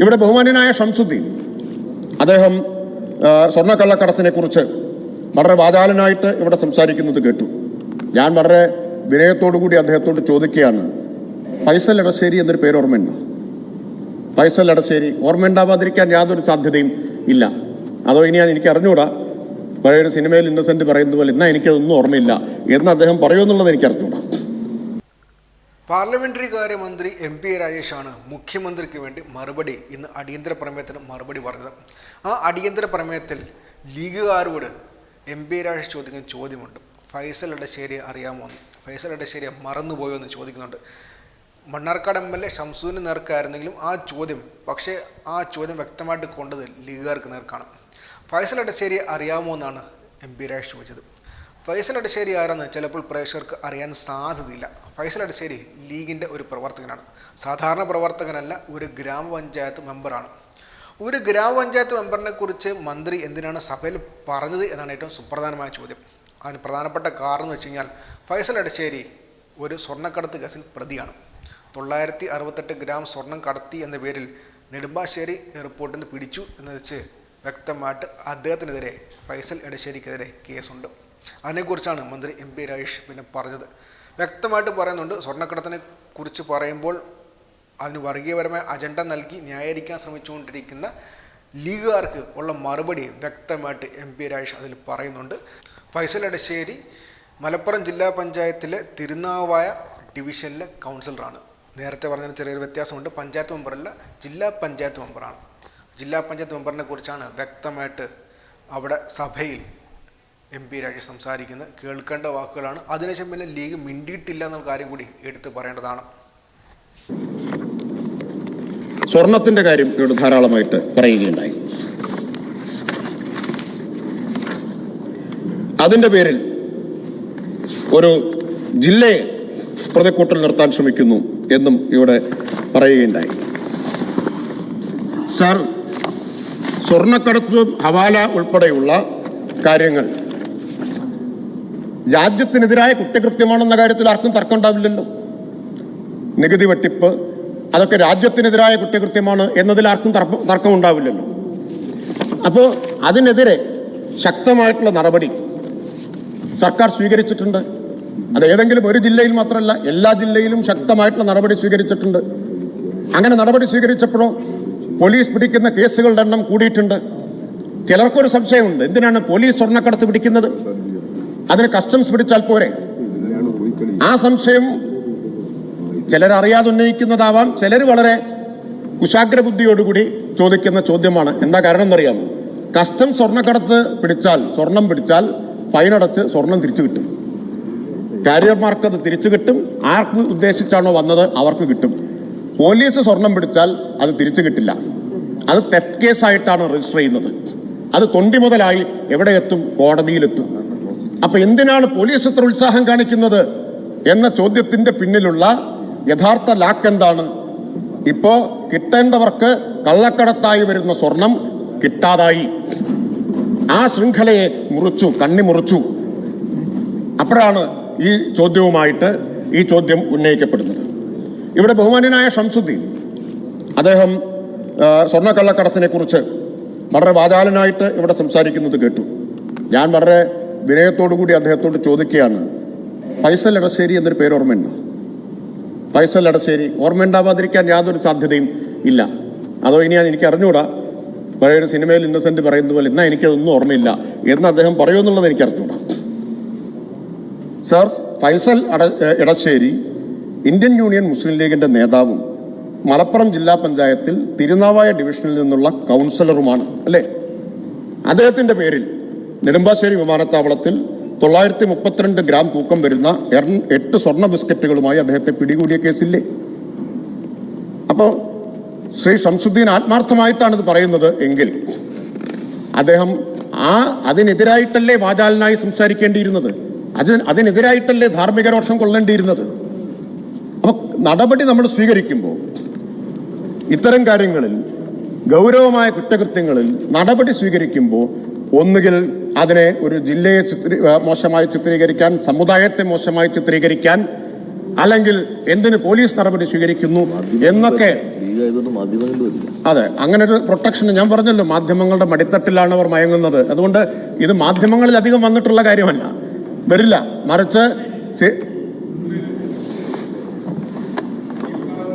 ഇവിടെ ബഹുമാന്യനായ ഷംസുദ്ദീൻ അദ്ദേഹം സ്വർണക്കള്ളക്കടത്തിനെ കുറിച്ച് വളരെ വാചാലനായിട്ട് ഇവിടെ സംസാരിക്കുന്നത് കേട്ടു. ഞാൻ വളരെ കൂടി അദ്ദേഹത്തോട് ചോദിക്കുകയാണ് ഫൈസൽ എടശ്ശേരി എന്നൊരു പേര് ഓർമ്മയുണ്ടോ? ഫൈസൽ എടശ്ശേരി ഓർമ്മയുണ്ടാവാതിരിക്കാൻ യാതൊരു സാധ്യതയും ഇല്ല. അതോ ഇനി ഞാൻ എനിക്ക് അറിഞ്ഞുകൂടാ പഴയൊരു സിനിമയിൽ ഇന്നസെന്റ് പറയുന്നത് പോലെ എന്നാ എനിക്കതൊന്നും ഓർമ്മയില്ല. എന്ന് അദ്ദേഹം പറയുമെന്നുള്ളത് എനിക്ക് അറിഞ്ഞുകൂടാ പാർലമെന്ററി കാര്യമന്ത്രി എം പി രാജേഷാണ് മുഖ്യമന്ത്രിക്ക് വേണ്ടി മറുപടി ഇന്ന് അടിയന്തര പ്രമേയത്തിന് മറുപടി പറഞ്ഞത്. ആ അടിയന്തര പ്രമേയത്തിൽ ലീഗുകാരോട് എം പി രാജേഷ് ചോദിക്കുന്ന ചോദ്യമുണ്ട്. ഫൈസൽ എടശ്ശേരി അറിയാമോ എന്ന്? ഫൈസൽ എടശ്ശേരി മറന്നുപോയോ എന്ന് ചോദിക്കുന്നുണ്ട്. മണ്ണാർക്കാട് എം എൽ എ ഷംസൂന് നേർക്കായിരുന്നെങ്കിലും ആ ചോദ്യം പക്ഷേ ആ ചോദ്യം വ്യക്തമായിട്ട് കൊണ്ടത് ലീഗുകാർക്ക് നേർക്കാണ്. ഫൈസൽ എടശ്ശേരി അറിയാമോ എന്നാണ് എം പി രാജേഷ് ചോദിച്ചത്. ഫൈസൽ അടശ്ശേരി ആരെന്ന് ചിലപ്പോൾ പ്രേക്ഷകർക്ക് അറിയാൻ സാധ്യതയില്ല. ഫൈസൽ അടശ്ശേരി ലീഗിന്റെ ഒരു പ്രവർത്തകനാണ്. സാധാരണ പ്രവർത്തകനല്ല ഒരു ഗ്രാമപഞ്ചായത്ത് മെമ്പറാണ്. ഒരു ഗ്രാമപഞ്ചായത്ത് മെമ്പറിനെ കുറിച്ച് മന്ത്രി എന്തിനാണ് സഭയിൽ പറഞ്ഞത് എന്നാണ് ഏറ്റവും സുപ്രധാനമായ ചോദ്യം. അതിന് പ്രധാനപ്പെട്ട കാരണം എന്ന് വെച്ച് കഴിഞ്ഞാൽ ഫൈസൽ അടശ്ശേരി ഒരു സ്വർണക്കടത്ത് കേസിൽ പ്രതിയാണ്. തൊള്ളായിരത്തി അറുപത്തെട്ട് ഗ്രാം സ്വർണം കടത്തി എന്ന പേരിൽ നെടുമ്പാശ്ശേരി എയർപോർട്ടിൽ നിന്ന് പിടിച്ചു എന്ന് വെച്ച് വ്യക്തമായിട്ട് അദ്ദേഹത്തിനെതിരെ ഫൈസൽ എടശ്ശേരിക്കെതിരെ കേസുണ്ട്. അതിനെക്കുറിച്ചാണ് മന്ത്രി എം പി രാജേഷ് പിന്നെ പറഞ്ഞത്. വ്യക്തമായിട്ട് പറയുന്നുണ്ട് സ്വർണക്കടത്തിനെ കുറിച്ച് പറയുമ്പോൾ അതിന് വർഗീയപരമായ അജണ്ട നൽകി ന്യായീകരിക്കാൻ ശ്രമിച്ചുകൊണ്ടിരിക്കുന്ന ലീഗുകാർക്ക് ഉള്ള മറുപടി വ്യക്തമായിട്ട് എം പി രാജേഷ് അതിൽ പറയുന്നുണ്ട്. ഫൈസൽ എടശ്ശേരി മലപ്പുറം ജില്ലാ പഞ്ചായത്തിലെ തിരുനാവായ ഡിവിഷനിലെ കൗൺസിലറാണ്. നേരത്തെ പറഞ്ഞതിന് ചെറിയൊരു വ്യത്യാസമുണ്ട് പഞ്ചായത്ത് മെമ്പറല്ല ജില്ലാ പഞ്ചായത്ത് മെമ്പറാണ്. ജില്ലാ പഞ്ചായത്ത് മെമ്പറിനെ കുറിച്ചാണ് വ്യക്തമായിട്ട് അവിടെ സഭയിൽ എം പി രാജേഷ് സംസാരിക്കുന്നത് കേൾക്കേണ്ട വാക്കുകളാണ്. അതിനുശേഷം പിന്നെ ലീഗ് മിണ്ടിയിട്ടില്ല എന്നുള്ള കാര്യം കൂടി എടുത്തു പറയേണ്ടതാണ്. സ്വർണത്തിന്റെ കാര്യം ഇവിടെ ധാരാളമായിട്ട് പറയുകയുണ്ടായി. അതിന്റെ പേരിൽ ഒരു ജില്ലയെ പ്രതിക്കൂട്ടൽ നിർത്താൻ ശ്രമിക്കുന്നു എന്നും ഇവിടെ പറയുകയുണ്ടായി. സാർ സ്വർണക്കടത്തും ഹവാല ഉൾപ്പെടെയുള്ള കാര്യങ്ങൾ രാജ്യത്തിനെതിരായ കുറ്റകൃത്യമാണെന്ന കാര്യത്തിൽ ആർക്കും തർക്കം ഉണ്ടാവില്ലല്ലോ. നികുതി വെട്ടിപ്പ് അതൊക്കെ രാജ്യത്തിനെതിരായ കുറ്റകൃത്യമാണ് എന്നതിൽ ആർക്കും തർക്ക- ഉണ്ടാവില്ലല്ലോ. അപ്പോൾ അതിനെതിരെ ശക്തമായിട്ടുള്ള നടപടി സർക്കാർ സ്വീകരിച്ചിട്ടുണ്ട്. അത് ഏതെങ്കിലും ഒരു ജില്ലയിൽ മാത്രമല്ല എല്ലാ ജില്ലയിലും ശക്തമായിട്ടുള്ള നടപടി സ്വീകരിച്ചിട്ടുണ്ട്. അങ്ങനെ നടപടി സ്വീകരിച്ചപ്പോഴോ പോലീസ് പിടിക്കുന്ന കേസുകളുടെ എണ്ണം കൂടിയിട്ടുണ്ട്. ചിലർക്കൊരു സംശയമുണ്ട് എന്തിനാണ് പോലീസ് സ്വർണക്കടത്ത് പിടിക്കുന്നത്? അതിന് കസ്റ്റംസ് പിടിച്ചാൽ പോരെ? ആ സംശയം ചിലർ അറിയാതെ ഉന്നയിക്കുന്നതാവാം ചിലർ വളരെ കുശാഗ്ര ബുദ്ധിയോടുകൂടി ചോദിക്കുന്ന ചോദ്യമാണ്. എന്താ കാരണം എന്നറിയാമോ? കസ്റ്റംസ് സ്വർണക്കടത്ത് പിടിച്ചാൽ സ്വർണം പിടിച്ചാൽ ഫൈൻ അടച്ച് സ്വർണം തിരിച്ചു കിട്ടും. കാരിയർമാർക്ക് അത് തിരിച്ചു കിട്ടും. ആർക്ക് ഉദ്ദേശിച്ചാണോ വന്നത് അവർക്ക് കിട്ടും. പോലീസ് സ്വർണം പിടിച്ചാൽ അത് തിരിച്ചു കിട്ടില്ല. അത് തെഫ്റ്റ് കേസായിട്ടാണ് രജിസ്റ്റർ ചെയ്യുന്നത്. അത് തൊണ്ടി മുതലായി എവിടെ എത്തും? കോടതിയിലെത്തും. അപ്പൊ എന്തിനാണ് പോലീസ് ഇത്ര ഉത്സാഹം കാണിക്കുന്നത് എന്ന ചോദ്യത്തിന്റെ പിന്നിലുള്ള യഥാർത്ഥ ലാക്ക് എന്താണ്? ഇപ്പോ കിട്ടേണ്ടവർക്ക് കള്ളക്കടത്തായി വരുന്ന സ്വർണം കിട്ടാതായി. ആ ശൃംഖലയെ മുറിച്ചു കണ്ണി മുറിച്ചു. അപ്പോഴാണ് ഈ ചോദ്യവുമായിട്ട് ഈ ചോദ്യം ഉന്നയിക്കപ്പെടുന്നത്. ഇവിടെ ബഹുമാന്യനായ ഷംസുദ്ദീൻ അദ്ദേഹം സ്വർണക്കള്ളക്കടത്തിനെ കുറിച്ച് വളരെ വാചാലനായിട്ട് ഇവിടെ സംസാരിക്കുന്നത് കേട്ടു. ഞാൻ വളരെ വിനയത്തോടു കൂടി അദ്ദേഹത്തോട് ചോദിക്കുകയാണ് ഫൈസൽ എടശ്ശേരി എന്നൊരു പേര് ഓർമ്മയുണ്ടോ? ഫൈസൽ എടശ്ശേരി ഓർമ്മയുണ്ടാവാതിരിക്കാൻ യാതൊരു സാധ്യതയും ഇല്ല. അതോ ഇനി ഞാൻ എനിക്ക് അറിഞ്ഞുകൂടാ പഴയൊരു സിനിമയിൽ ഇന്നസെന്റ് പറയുന്നത് പോലെ എന്നാ എനിക്കതൊന്നും ഓർമ്മയില്ല. എന്ന് അദ്ദേഹം പറയുമെന്നുള്ളത് എനിക്ക് അറിഞ്ഞുകൂടാ sir Faisal Edasseri Indian Union Muslim ലീഗിന്റെ നേതാവും മലപ്പുറം ജില്ലാ പഞ്ചായത്തിൽ തിരുനാവായ ഡിവിഷനിൽ നിന്നുള്ള കൗൺസിലറുമാണ് അല്ലേ? അദ്ദേഹത്തിന്റെ പേരിൽ നെടുമ്പാശ്ശേരി വിമാനത്താവളത്തിൽ തൊള്ളായിരത്തി മുപ്പത്തിരണ്ട് ഗ്രാം തൂക്കം വരുന്ന എട്ട് സ്വർണ ബിസ്ക്കറ്റുകളുമായി അദ്ദേഹത്തെ പിടികൂടിയ കേസില്ലേ? അപ്പോൾ ശ്രീ ഷംസുദ്ദീൻ ആത്മാർത്ഥമായിട്ടാണ് ഇത് പറയുന്നത് എങ്കിൽ അദ്ദേഹം ആ അതിനെതിരായിട്ടല്ലേ വാചാലനായി സംസാരിക്കേണ്ടിയിരുന്നത്? അത് അതിനെതിരായിട്ടല്ലേ ധാർമ്മിക രോഷം കൊള്ളേണ്ടിയിരുന്നത്? അപ്പൊ നടപടി നമ്മൾ സ്വീകരിക്കുമ്പോൾ ഇത്തരം കാര്യങ്ങളിൽ ഗൗരവമായ കുറ്റകൃത്യങ്ങളിൽ നടപടി സ്വീകരിക്കുമ്പോൾ ഒന്നുകിൽ അതിനെ ഒരു ജില്ലയെ ചിത്രീ മോശമായി ചിത്രീകരിക്കാൻ സമുദായത്തെ മോശമായി ചിത്രീകരിക്കാൻ അല്ലെങ്കിൽ എന്തിന് പോലീസ് നടപടി സ്വീകരിക്കുന്നു എന്നൊക്കെ. അതെ അങ്ങനെ ഒരു പ്രൊട്ടക്ഷൻ ഞാൻ പറഞ്ഞല്ലോ മാധ്യമങ്ങളുടെ മടിത്തട്ടിലാണ് അവർ മയങ്ങുന്നത്. അതുകൊണ്ട് ഇത് മാധ്യമങ്ങളിൽ അധികം വന്നിട്ടുള്ള കാര്യമല്ല. വരില്ല മറിച്ച് വ്യക്തിയെക്കുറിച്ച്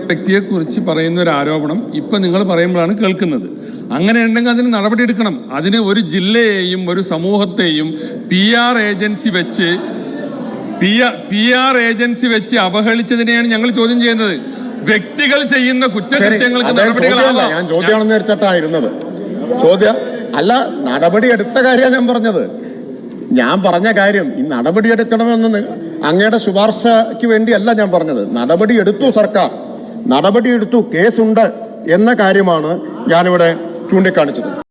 വ്യക്തിയെ കുറിച്ച് പറയുന്ന ഒരു ആരോപണം ഇപ്പൊ നിങ്ങൾ പറയുമ്പോഴാണ് കേൾക്കുന്നത്. അങ്ങനെ ഉണ്ടെങ്കിൽ അതിന് നടപടിയെടുക്കണം അതിന് ഒരു ജില്ലയെയും ഒരു സമൂഹത്തെയും പി ആർ ഏജൻസി വെച്ച് പി ആർ ഏജൻസി വെച്ച് അവഹേളിച്ചതിനെയാണ് ഞങ്ങൾ ചോദ്യം ചെയ്യുന്നത്. വ്യക്തികൾ ചെയ്യുന്ന കുറ്റകൃത്യങ്ങൾക്ക് നടപടികളാണ്? ഞാൻ ചോദ്യമാണെന്ന് ചോദ്യം അല്ല നടപടി എടുത്ത കാര്യമാണ് ഞാൻ പറഞ്ഞത്. ഞാൻ പറഞ്ഞ കാര്യം ഈ നടപടി എടുക്കണമെന്ന് അങ്ങയുടെ ശുപാർശയ്ക്ക് വേണ്ടിയല്ല ഞാൻ പറഞ്ഞത്. നടപടി എടുത്തു സർക്കാർ. നടപടി എടുത്തു കേസുണ്ട് എന്ന കാര്യമാണ് ഞാനിവിടെ ചൂണ്ടിക്കാണിച്ചത്.